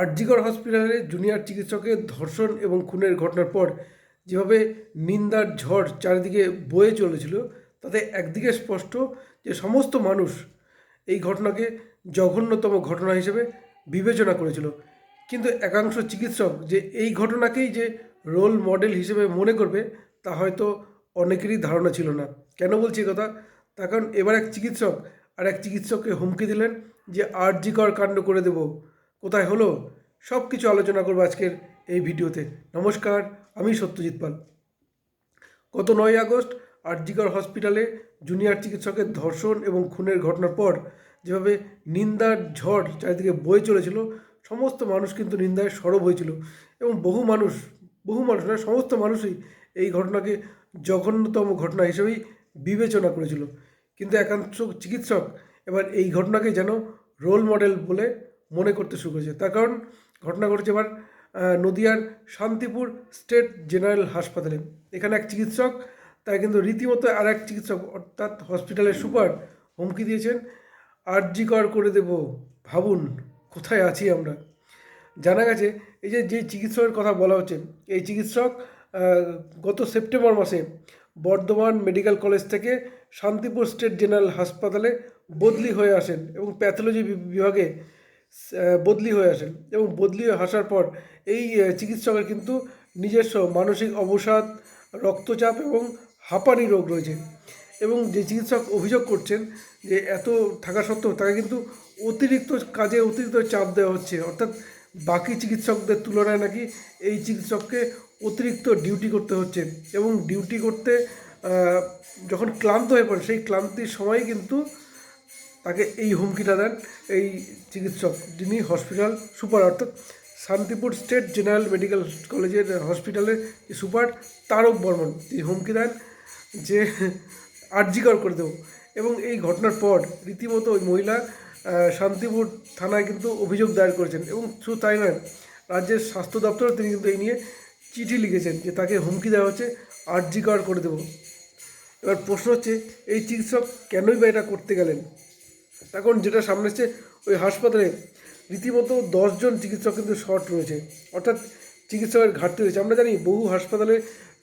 আরজিকর হসপিটালে জুনিয়র চিকিৎসকের ধর্ষণ এবং খুনের ঘটনার পর যেভাবে নিন্দার ঝড় চারিদিকে বয়ে চলেছিল, তাতে একদিকে স্পষ্ট যে সমস্ত মানুষ এই ঘটনাকে জঘন্যতম ঘটনা হিসেবে বিবেচনা করেছিল। কিন্তু একাংশ চিকিৎসক যে এই ঘটনাকেই যে রোল মডেল হিসেবে মনে করবে, তা হয়তো অনেকেরই ধারণা ছিল না। কেন বলছি কথা? তার কারণ এবার এক চিকিৎসক আর এক চিকিৎসককে হুমকি দিলেন যে, আরজিকর কাণ্ড করে দেব। কোথায় হলো? সব কিছু আলোচনা করব আজকের এই ভিডিওতে। নমস্কার, আমি সত্যজিৎ পাল। গত নয় আগস্ট আরজিকর হসপিটালে জুনিয়র চিকিৎসকের ধর্ষণ এবং খুনের ঘটনার পর যেভাবে নিন্দার ঝড় চারিদিকে বয়ে চলেছিল, সমস্ত মানুষ কিন্তু নিন্দায় সরব হয়েছিল এবং বহু মানুষ বহু মানুষ না সমস্ত মানুষই এই ঘটনাকে জঘন্যতম ঘটনা হিসেবেই বিবেচনা করেছিল। কিন্তু একাংশ চিকিৎসক এবার এই ঘটনাকে যেন রোল মডেল বলে মনে করতে শুরু করেছে। তার কারণ ঘটনা ঘটেছে এবার নদিয়ার শান্তিপুর স্টেট জেনারেল হাসপাতালে। এখানে এক চিকিৎসক তাই কিন্তু রীতিমতো আর এক চিকিৎসক, অর্থাৎ হসপিটালের সুপার হুমকি দিয়েছেন। আর্যিকর করে দেব, ভাবুন কোথায় আছি আমরা? জানা গেছে, এই যে যে চিকিৎসকের কথা বলা হচ্ছে, এই চিকিৎসক গত সেপ্টেম্বর মাসে বর্ধমান মেডিকেল কলেজ থেকে শান্তিপুর স্টেট জেনারেল হাসপাতালে বদলি হয়ে আসেন এবং প্যাথোলজি বিভাগে বদলি হয়ে আসেন। এবং বদলি হয়ে আসার পর এই চিকিৎসকের কিন্তু নিজস্ব মানসিক অবসাদ, রক্তচাপ এবং হাঁপানি রোগ রয়েছে। এবং যে চিকিৎসক অভিযোগ করছেন যে এত থাকা সত্ত্বেও তাকে কিন্তু অতিরিক্ত কাজে অতিরিক্ত চাপ দেওয়া হচ্ছে। অর্থাৎ বাকি চিকিৎসকদের তুলনায় নাকি এই চিকিৎসককে অতিরিক্ত ডিউটি করতে হচ্ছে। এবং ডিউটি করতে যখন ক্লান্ত হয়ে পড়ে সেই ক্লান্তির সময় কিন্তু তাকে এই হুমকিটা দেন, এই চিকিৎসক। যিনি হসপিটাল সুপার অর্থাৎ শান্তিপুর স্টেট জেনারেল মেডিকেল কলেজের হসপিটালের সুপার তারক বর্মন। তিনি হুমকি দেন যে আর্জিকর করে দেবো। এবং এই ঘটনার পর রীতিমতো ওই মহিলা শান্তিপুর থানায় কিন্তু অভিযোগ দায়ের করেছেন। এবং শুধু তাই নয়, রাজ্যের স্বাস্থ্য দপ্তরও তিনি কিন্তু এই নিয়ে চিঠি লিখেছেন যে তাকে হুমকি দেওয়া হচ্ছে, আর্জিকর করে দেবো। এবার প্রশ্ন হচ্ছে, এই চিকিৎসক কেনই বা এটা করতে গেলেন? এখন যেটা সামনে ওই হাসপাতালে রীতিমতো দশজন চিকিৎসক কিন্তু শর্ট রয়েছে। অর্থাৎ চিকিৎসকের ঘাটতি রয়েছে। আমরা জানি বহু হাসপাতালে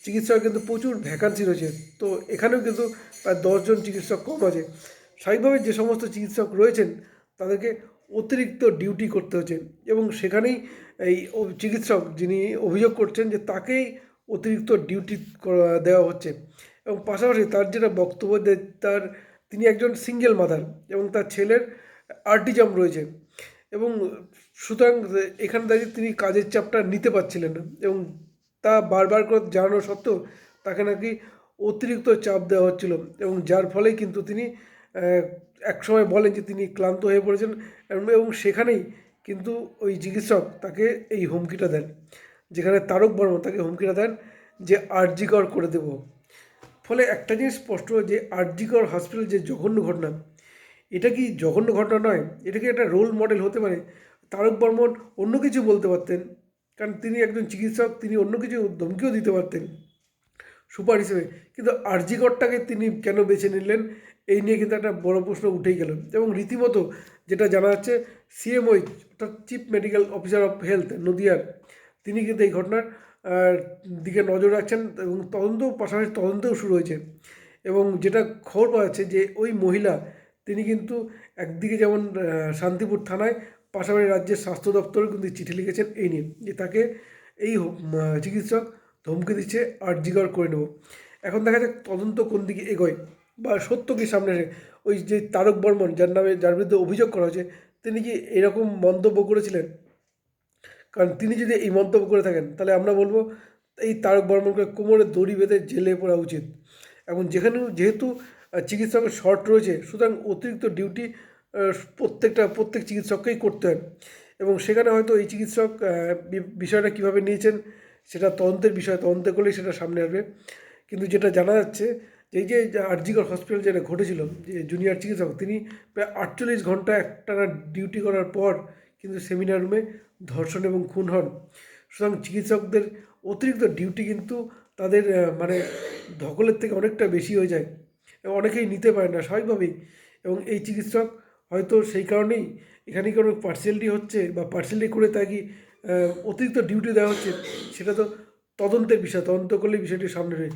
চিকিৎসকের কিন্তু প্রচুর ভ্যাকান্সি রয়েছে। তো এখানেও কিন্তু প্রায় দশজন চিকিৎসক কম আছে। স্বাভাবিকভাবে যে সমস্ত চিকিৎসক রয়েছেন, তাদেরকে অতিরিক্ত ডিউটি করতে হচ্ছে এবং সেখানেই এই চিকিৎসক যিনি অভিযোগ করছেন যে তাকেই অতিরিক্ত ডিউটি দেওয়া হচ্ছে। এবং পাশাপাশি তার যেটা বক্তব্য তার তিনি একজন সিঙ্গেল মাদার এবং তার ছেলের আর্টিজাম রয়েছে এবং সুতরাং এখানে দাঁড়িয়ে তিনি কাজের চাপটা নিতে পারছিলেন না এবং তা বারবার করে জানানো সত্ত্বেও তাকে নাকি অতিরিক্ত চাপ দেওয়া হচ্ছিল এবং যার ফলে কিন্তু তিনি একসময় বলেন যে তিনি ক্লান্ত হয়ে পড়েছেন এবং সেখানেই কিন্তু ওই চিকিৎসক তাকে এই হুমকিটা দেন। যেখানে তারক বর্মা তাকে হুমকিটা দেন যে আর্জিকর করে দেব। ফলে একটা জিনিস স্পষ্ট যে আরজিকর হসপিটাল যে জঘন্য ঘটনা, এটা কি জঘন্য ঘটনা নয়? এটা কি একটা রোল মডেল হতে পারে? তারক বর্মন অন্য কিছু বলতে পারতেন, কারণ তিনি একজন চিকিৎসক, তিনি অন্য কিছু ধমকিও দিতে পারতেন সুপার হিসেবে। কিন্তু আরজিকরটাকে তিনি কেন বেছে নিলেন, এই নিয়ে কিন্তু একটা বড় প্রশ্ন উঠেই গেল। এবং রীতিমতো যেটা জানা যাচ্ছে সিএমওই অর্থাৎ chief medical officer of health নদিয়ার, তিনি কিন্তু এই ঘটনার দিকে নজর রাখছেন এবং তদন্ত পাশাপাশি তদন্তও শুরু হয়েছে। এবং যেটা খবর পাওয়া যাচ্ছে যে ওই মহিলা, তিনি কিন্তু একদিকে যেমন শান্তিপুর থানায়, পাশাপাশি রাজ্যের স্বাস্থ্য দপ্তরে কিন্তু চিঠি লিখেছেন এই নিয়ে যে তাকে এই চিকিৎসক ধমকে দিচ্ছে আর্জিকর করে নেব। এখন দেখা যাক তদন্ত কোন দিকে এগোয় বা সত্য কি সামনে আসে। ওই যে তারক বর্মন, যার নামে, যার বিরুদ্ধে অভিযোগ করা হয়েছে, তিনি কি এরকম মন্তব্য করেছিলেন? কারণ তিনি যদি এই মন্তব্য করে থাকেন, তাহলে আমরা বলব এই তারক বর্মনকে কোমরে দড়ি বেঁধে জেলে পড়া উচিত। এবং যেখানে যেহেতু চিকিৎসকের শর্ট রয়েছে, সুতরাং অতিরিক্ত ডিউটি প্রত্যেকটা, প্রত্যেক চিকিৎসককেই করতে হয়। এবং সেখানে হয়তো এই চিকিৎসক বিষয়টা কীভাবে নিয়েছেন, সেটা তদন্তের বিষয়, তদন্ত করলেই সেটা সামনে আসবে। কিন্তু যেটা জানা যাচ্ছে এই যে আরজিকর হসপিটাল যেটা ঘটেছিল, যে জুনিয়র চিকিৎসক, তিনি প্রায় আটচল্লিশ ঘণ্টা একটানা ডিউটি করার পর কিন্তু সেমিনার রুমে ধর্ষণ এবং খুন হন সুতরাং চিকিৎসকদের অতিরিক্ত ডিউটি কিন্তু তাদের মানে ধকলের থেকে অনেকটা বেশি হয়ে যায়। এবং অনেকেই নিতে পারে না, স্বাভাবিকভাবেই। এবং এই চিকিৎসক হয়তো সেই কারণেই এখানে কোনো পার্সিয়ালিটি হচ্ছে বা পার্সিয়ালিটি করে তাকে অতিরিক্ত ডিউটি দেওয়া হচ্ছে, সেটা তো তদন্তের বিষয়, তদন্ত করলে বিষয়টি সামনে রয়ে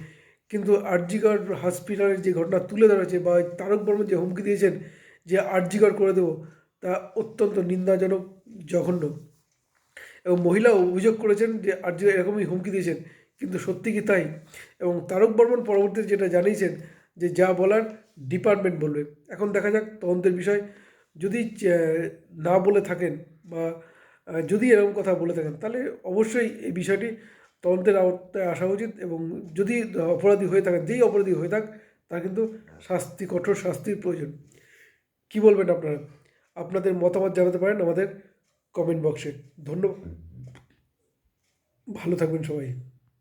কিন্তু আরজিগড় হসপিটালের যে ঘটনা তুলে ধরা হয়েছে বা তারক বর্মন যে হুমকি দিয়েছেন যে আরজিগড় করে দেবো, তা অত্যন্ত নিন্দাজনক। জঘন্য। এবং মহিলাও অভিযোগ করেছেন যে আরজিগড় এরকমই হুমকি দিয়েছেন, কিন্তু সত্যি কি তাই? এবং তারক বর্মন পরবর্তীতে যেটা জানিয়েছেন যে যা বলার ডিপার্টমেন্ট বলবে। এখন দেখা যাক তদন্তের বিষয়। যদি না বলে থাকেন বা যদি এরকম কথা বলে থাকেন, তাহলে অবশ্যই এই বিষয়টি তদন্তের আওতায় আসা উচিত এবং যদি অপরাধী হয়ে থাকেন, যেই অপরাধী হয়ে থাক, তার কিন্তু শাস্তি, কঠোর শাস্তির প্রয়োজন। কি বলবেন আপনারা? আপনাদের মতামত জানাতে পারেন আমাদের কমেন্ট বক্সে। ধন্যবাদ। ভালো থাকবেন সবাই।